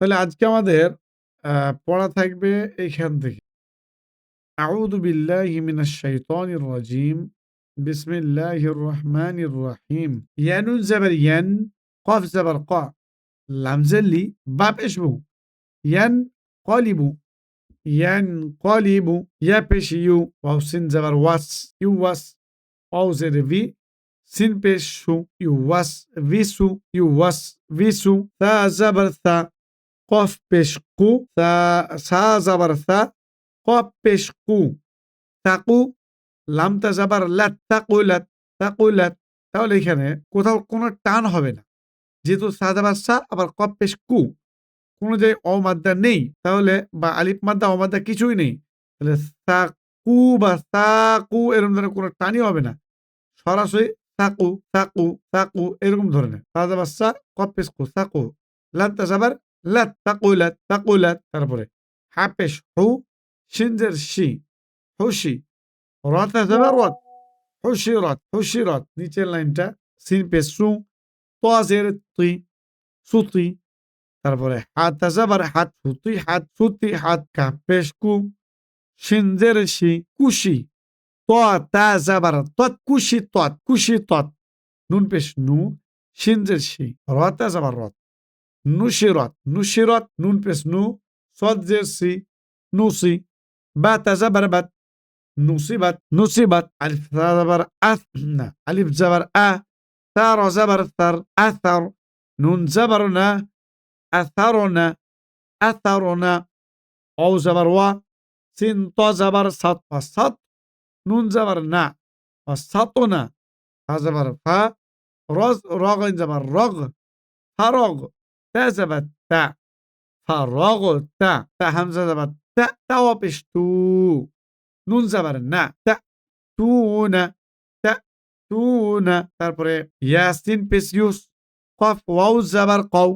তাহলে আজকে আমাদের আ পড়া থাকবে এইখান থেকে। আউযু বিল্লাহি মিনাশ শাইতানির রাজিম। বিসমিল্লাহির রহমানির রহিম। ইয়া নুন জবর ইয়ান, কফ জবর ক, লাম জেল্লি, বা পেশ বু। ইয়ানকলিবু, ইয়ানকলিবু, ইয়া পেশ ইউ, ওয়াও সিন জবর ওয়াস, ইউওয়াস, ওয়াও জের ভি, সিন পেশ সু, ইউওয়াস ভিসু, ইউওয়াস ভিসু, তা জবর তা, কফ পেশ কু, সা জবর সা, কফ পেশ কু, তাকু, লামটা জাবার লাত তাকুলাত তাকুলাত তাহলে এখানে কোথাও কোনো টান হবে না। যেহেতু সাদা সা আবার কপ পেশ কু কোনো যে অমাদ্দা নেই তাহলে বা আলিফ মাদ্দা অমাদ্দা কিছুই নেই। তাহলে সাকু বা সাকু এরকম ধরনের কোনো টানই হবে না। সরাসরি সাকু সাকু সাকু এরকম ধরনের। সাদা বাদশা কপ পেশ কু সাকু লাত্তা জাবার লাত তাকুলাত তাকুলাত তারপরে হাপেশ হু সিনজের শি, হুশি রতা যাবে রত হুশিরত হুশিরত নিচের লাইনটা, সিন পে সু, তোয়াজের তুই, সুতি, তারপরে হাত যাবার হাত সুতি হাত সুতি, হাত কা পেশ কু সিনজের সি কুশি ত তা যাবার তৎ, কুশি তৎ কুশি তৎ। নুন পেশ নু সিনজের সি রতা যাবার রত নুশিরত নুশিরত নুন পেস নু সদ জের সি নুসি বা তাজাবারবাত নুসিবাত নুসিবাত আলিফ জাবার আস না আলিফ জাবার আ তার জাবার তার আসার নুন জাবার না আসার না আসার না অউ জাবার ওয়া সিন ত জাবার সাত সাত নুন জাবার না সাত না ফা জাবার ফা রজ রগ জাবার রগ ফারগ تا زبر تا فرغ تا تا همزة زبر تا تا وبشتو নুন জাবার না তা তু না তা তু না তারপরে ইয়াসিন পেস ইউস কফ ওয়াউ জাবার কও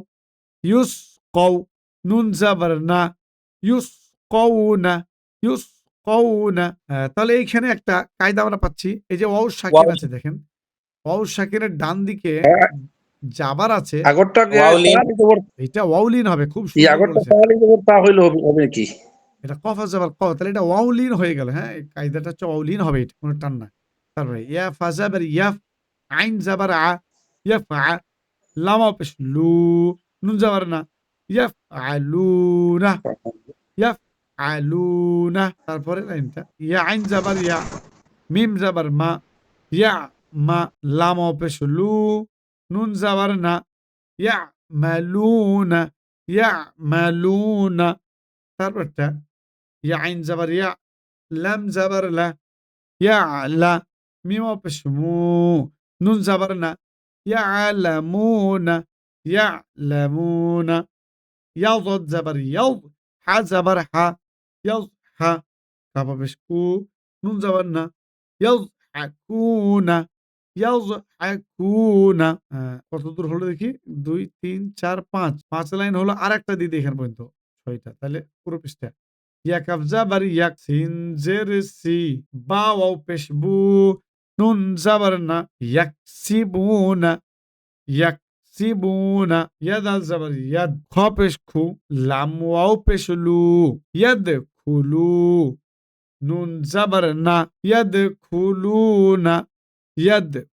ইউস কও নুন জাবার না ইউস কও না ইউস কও না তাহলে এইখানে একটা কায়দা আমরা পাচ্ছি এই যে ওয়াউ শাকির আছে দেখেন ওয়াউ শাকিরের ডান দিকে জাবার আছে। আগরটা এটা ওয়াউলিন হবে খুব এই আগরটা তা হইল হবে কি? এটা কফ যাবার ক তাহলে এটা ওয়াউলিন হয়ে গেল হ্যাঁ? কায়দাটা হচ্ছে ওয়াউলিন হবে এটা কোনো টান না। তারপরে ইয়া ফাজাবার ইয়াফ আইন যাবার আ ইয়াফ আ লামা পেশ লু নুন যাবার না ইয়াফ আলুনা ইয়াফ আলুনা তারপরে লাইনটা ইয়া আইন যাবার ইয়া মিম যাবার মা ইয়া মা লামা পেশ লু নুন যাবার না ইয়া মালুনা ইয়া মালুনা তারপরটা ইয়া আইন জাবার ইয়া লাম জাবার লা ইয়া লা মিম পেশমু নুন জাবার না ইয়া লামুনা ইয়া লামুনা ইয়াদ জাবার ইয়াদ হা জাবার হা ইয়াদ হা কাবা পেশকু নুন জাবার না ইয়াদ হাকুনা কত দূর হলো দেখি? দুই, তিন, চার, পাঁচ। পাঁচ লাইন হলো আর একটা দিদি এখানে পর্যন্ত। ছয়টা। তাহলে পুরো পৃষ্ঠা। ইয়াক জাবার ইয়াক সিন জের সি, বা ওয়াও পেশ বু, নুন জাবার না, ইয়াক সিবুনা ইয়াক সিবুনা ইয়াদ আল জাবার ইয়াদ খ পেশ খু, লাম ওয়াও পেশ লু ইয়াদ খুলু নুন জাবার না ইয়াদ খুলুনা ইয়াদ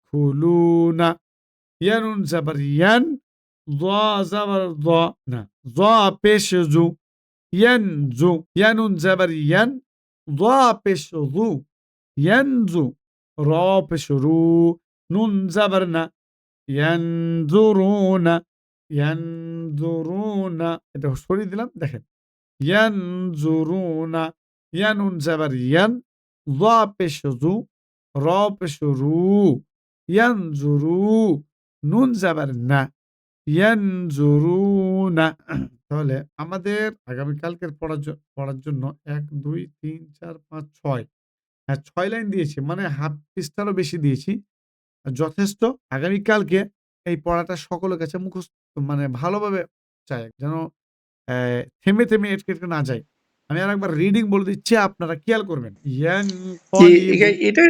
খুলুনা ইয়ানুন জাবার ইয়ান ضا زبر ضا না ضا পেশ জু ينزو ينون زبر ين ضا পেশ ذو ينزو را পেশ রু নুন জাবারনা ইয়ানজুরুনা ইয়ানজুরুনা এটা সরিয়ে দিলাম দেখেন ইয়ানজুরুনা ইয়ানুন জাবার ইয়ান ضا পেশ জু রা পেশ রু ইয়ানজুরু নুন জাবার না ইয়ানজুরুনা তাহলে আমাদের আগামীকালকের পড়ার পড়ার জন্য এক, দুই, তিন, চার, পাঁচ, ছয়। হ্যাঁ ছয় লাইন দিয়েছি মানে হাফ পৃষ্ঠারও বেশি দিয়েছি। যথেষ্ট, আগামীকালকে এই পড়াটা সকলের কাছে মুখস্থ মানে ভালোভাবে চাই, যেন থেমে থেমে এটকে না যায়। আমি আর একবার রিডিং বলে দিচ্ছি আপনারা খেয়াল করবেন। এটা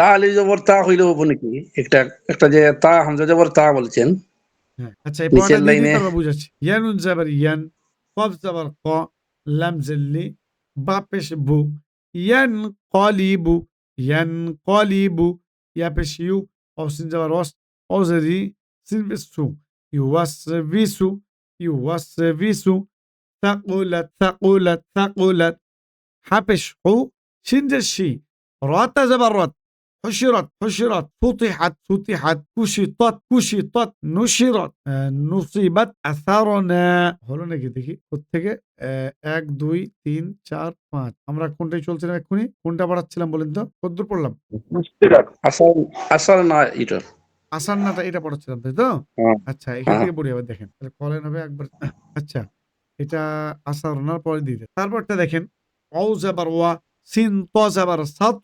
তাহলে জবর তা হইলে নাকি? একটা একটা যে তা হামজা জবর তা বলছেন। হ্যাঁ আচ্ছা এই পড়াটা বুঝাচ্ছি। ইয়ানুন জাবার ইয়ান কফ যাবার ক লাম জেল্লি বা পেশ বু ইয়ান কলিবু ইয়ান কলিবু ইয়া পেশ ইউ অসিন যাবার অস অজেরি সিন পেশ সু ثقلت ثقلت ثقلت حبش حو شند الشي رات زبرت حشرت حشرت فتحت فتحت كشطت كشطت نشرت آه، نصيبت أثرنا হলো নাকি দেখি থেকে এক দুই তিন চার পাঁচ আমরা কোনটাই চলছিলাম এক্ষুনি কোনটা পড়াচ্ছিলাম বলেন তো কদ্দূর পড়লাম আসল আসল না এটা আসান্নাটা এটা পড়াচ্ছিলাম তাই তো হ্যাঁ। আচ্ছা এখান হ্যাঁ। থেকে পড়ি আবার দেখেন তাহলে কলেন হবে একবার আচ্ছা এটা আসা ওনার পরে দিতে তারপরটা দেখেন, অউ যাবার ওয়া, সিন, ত যাবার সাত,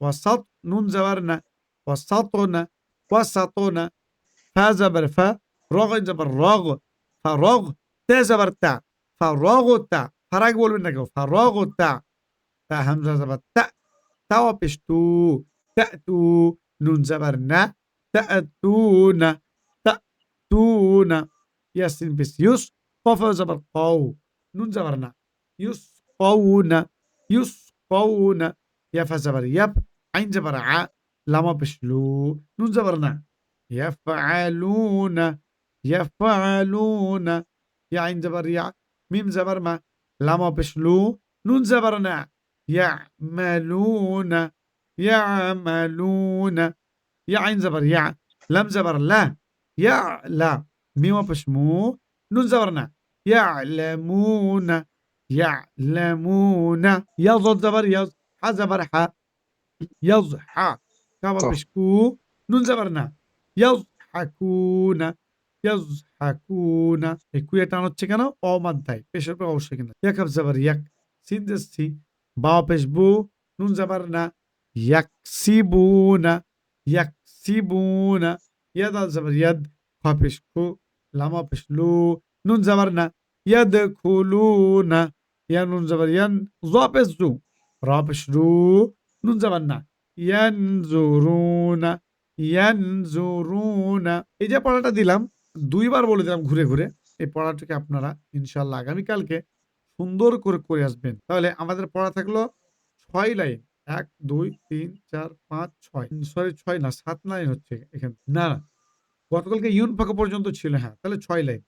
ওয়া সাত, নুন যাবার না, ওয়া সাত না, ওয়া সাত না, ফা যাবার ফা, রগ যাবার রগ, ফা রগ, তে যাবার তা, ফা রগ তা ফারাক বলবেন না কেউ, ফা রগ তা তা হামজা যাবার তা তা অপেশ তু, তা তু, নুন যাবার না, তা তু না, তা তু না, ইয়াসিন পেশ ইউস قف زبر نون زبرنا يسقون يسقون يا فزبر يب عين زبر ع لما بشلو. نون زبرنا يفعلون يفعلون يا عين زبر يا. ميم زبر ما. لما بشلو. نون زبرنا يعملون يعملون يا عين زبر يا. لم زبر لا. يا لا. ميم بشمو. نون زبرنا يعلمون يعلمون يض زبر يض ح زبر ح يضح كما صح. بشكو نون زبرنا يضحكون يضحكون একটু এটা হচ্ছে কেন অমাধ্যায় পেশের পর অবশ্যই কিনা ইয়াকাব জাবার ইয়াক সিনদেসি বা পেশবু নুন জাবার না ইয়াকসিবুনা ইয়াকসিবুনা ইয়াদ আল জাবার ইয়াদ খা পেশকু লামা পেশলু নুন জাবার না ইয়াদখুলুনা ইয়া নুন জাবার ইয়ান জ পেশজু রা পেশরু নুন জাবার না ইয়ানজুরুনা এই যে পড়াটা দিলাম, দুইবার বলে দিলাম ঘুরে ঘুরে, এই পড়াটাকে আপনারা ইনশাল্লাহ আগামীকালকে সুন্দর করে করে আসবেন। তাহলে আমাদের পড়া থাকল ছয় লাইন, এক, দুই, তিন, চার, পাঁচ, ছয়। সরি ছয় না, সাত লাইন হচ্ছে এখানে। না না। গতকালকে ইউন ফাঁকা পর্যন্ত ছিল হ্যাঁ তাহলে ছয় লাইন।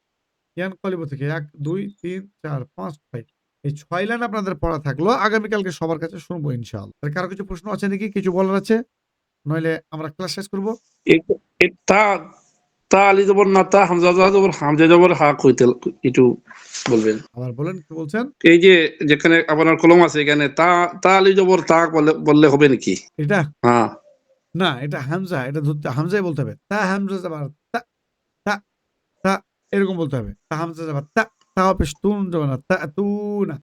ইয়ান কলিব থেকে এক দুই তিন চার পাঁচ ছয়। এই ছয় লাইন আপনাদের পড়া থাকল আগামীকালকে সবার কাছে শুনব ইনশাআল্লাহ। আর কারও কিছু প্রশ্ন আছে নাকি? কিছু বলার আছে? নইলে আমরা ক্লাস শেষ করব। এ- এ- তা তা আলি জবর না তা হামজা জবর হামজা জবর হা কইতে একটু বলবেন। আবার বলেন কি বলছেন? এই যে যেখানে আপনার কলম আছে এখানে তা তা আলি জবর তা বললে বললে হবে নাকি? এটা? হ্যাঁ। না, এটা হামজা, এটা ধরতে, হামজাই বলতে হবে। তা হামজা যাবার, তা তা তা, এরকম বলতে হবে। তা হামজা যাবার, তা তা পেশ তুন যাবে না, তা তু না